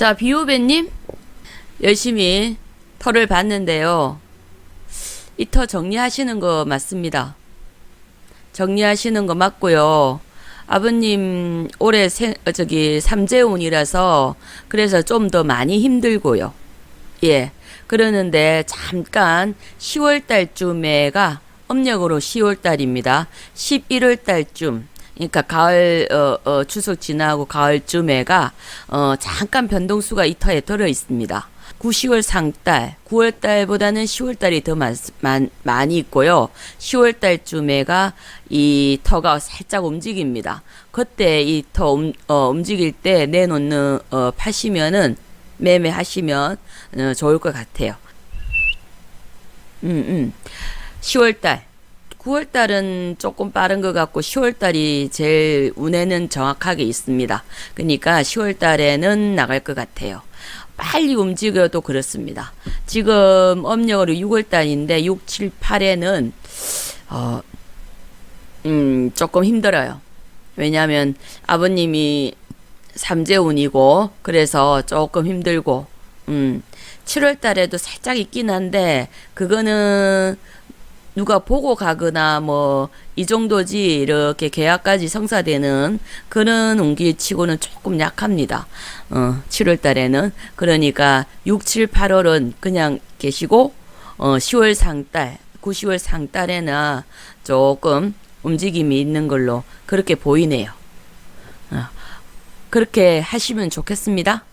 자, 비오배님 열심히 털을 봤는데요. 이터 정리하시는 거 맞습니다. 정리하시는 거 맞고요. 아버님 올해 생, 어, 저기 삼재운이라서 그래서 좀 더 많이 힘들고요. 예. 그러는데 잠깐 10월 달쯤에가 âm력으로 10월 달입니다. 11월 달쯤 그러니까 가을 어, 어, 추석 지나고 가을쯤에가 어, 잠깐 변동수가 이 터에 들어 있습니다. 9, 10월 상달, 9월 달보다는 10월 달이 더 많, 많, 많이 있고요. 10월 달쯤에가 이 터가 살짝 움직입니다. 그때 이터 음, 어, 움직일 때 내놓는 어, 파시면은 매매하시면 어, 좋을 것 같아요. 음, 음. 10월 달. 9월 달은 조금 빠른 것 같고 10월 달이 제일 운에는 정확하게 있습니다. 그러니까 10월 달에는 나갈 것 같아요. 빨리 움직여도 그렇습니다. 지금 âm력으로 6월 달인데 6, 7, 8에는 어, 음, 조금 힘들어요. 왜냐하면 아버님이 삼재운이고 그래서 조금 힘들고 음, 7월 달에도 살짝 있긴 한데 그거는 누가 보고 가거나 뭐 이 정도지 이렇게 계약까지 성사되는 그런 운기치고는 조금 약합니다. 어, 7월 달에는 그러니까 6, 7, 8월은 그냥 계시고 어, 10월 상달, 9, 10월 상달에나 조금 움직임이 있는 걸로 그렇게 보이네요. 어, 그렇게 하시면 좋겠습니다.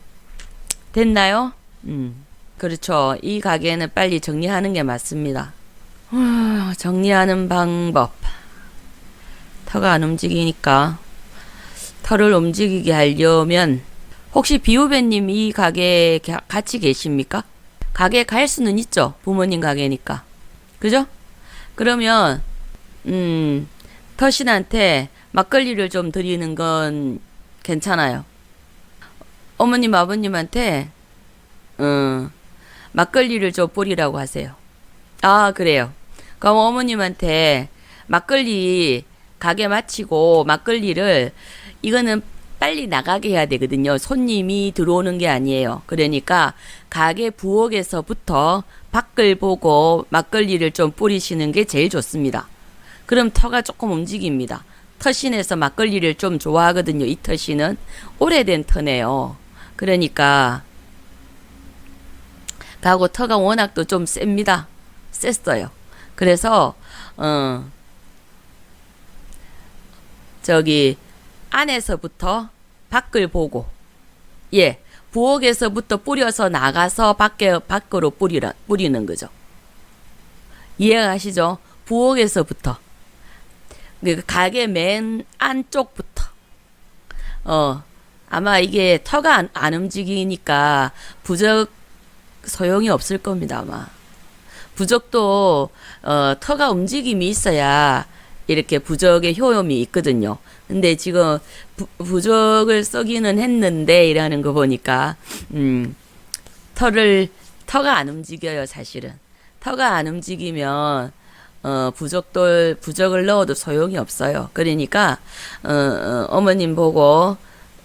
됐나요? 음, 그렇죠. 이 가게는 빨리 정리하는 게 맞습니다. 후, 정리하는 방법. 터가 안 움직이니까 터를 움직이게 하려면 혹시 비우배님 이 가게에 가- 같이 계십니까? 가게 갈 수는 있죠. 부모님 가게니까. 그죠? 그러면 음, 터신한테 막걸리를 좀 드리는 건 괜찮아요. 어머님 아버님한테 음, 막걸리를 좀 뿌리라고 하세요. 아, 그래요. 그럼 어머님한테 막걸리 가게 마치고 막걸리를 이거는 빨리 나가게 해야 되거든요. 손님이 들어오는 게 아니에요. 그러니까 가게 부엌에서부터 밖을 보고 막걸리를 좀 뿌리시는 게 제일 좋습니다. 그럼 터가 조금 움직입니다. 터신에서 막걸리를 좀 좋아하거든요. 이 터신은 오래된 터네요. 그러니까 가고 터가 워낙 또 좀 셉니다. 셌어요. 그래서 어 저기 안에서부터 밖을 보고 예 부엌에서부터 뿌려서 나가서 밖에 밖으로 뿌리라 뿌리는 거죠. 이해가시죠? 부엌에서부터 그 가게 맨 안쪽부터 어 아마 이게 터가 안, 안 움직이니까 부적 소용이 없을 겁니다 아마. 부적도 어, 터가 움직임이 있어야 이렇게 부적의 효용이 있거든요. 근데 지금 부, 부적을 쓰기는 했는데 이라는 거 보니까 음, 털을 터가 안 움직여요 사실은. 터가 안 움직이면 어, 부적도 부적을 넣어도 소용이 없어요. 그러니까 어, 어, 어 머님 보고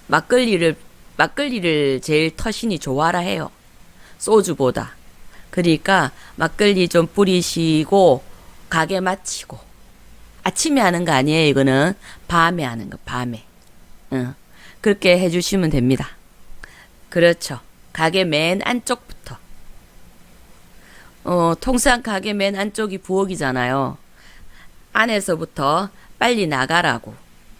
막걸리를 막걸리를 제일 터신이 좋아라 해요. 소주보다. 그러니까 막걸리 좀 뿌리시고 가게 마치고. 아침에 하는 거 아니에요 이거는? 밤에 하는 거 밤에. 응. 그렇게 해주시면 됩니다. 그렇죠. 가게 맨 안쪽부터. 어 통상 가게 맨 안쪽이 부엌이잖아요. 안에서부터 빨리 나가라고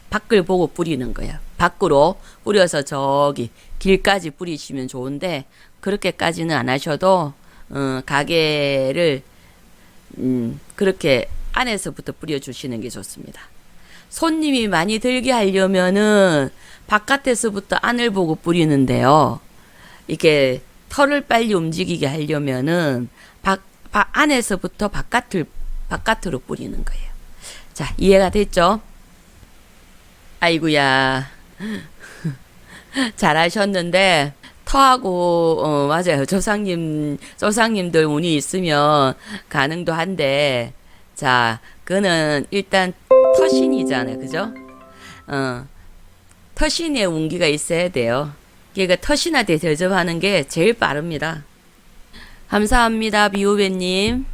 밖을 보고 뿌리는 거예요. 밖으로 뿌려서 저기 길까지 뿌리시면 좋은데 그렇게까지는 안 하셔도 어, 가게를 음, 그렇게 안에서부터 뿌려주시는 게 좋습니다. 손님이 많이 들게 하려면은 바깥에서부터 안을 보고 뿌리는데요. 이게 털을 빨리 움직이게 하려면은 밖, 바, 안에서부터 바깥을 바깥으로 뿌리는 거예요. 자, 이해가 됐죠? 아이구야. 잘하셨는데 터하고 어 맞아요 조상님 조상님들 운이 있으면 가능도 한데 자 그는 일단 터신이잖아요 그죠 어 터신의 운기가 있어야 돼요 그러니까 텃이나 대접하는 게 제일 빠릅니다. 감사합니다, 비오배님.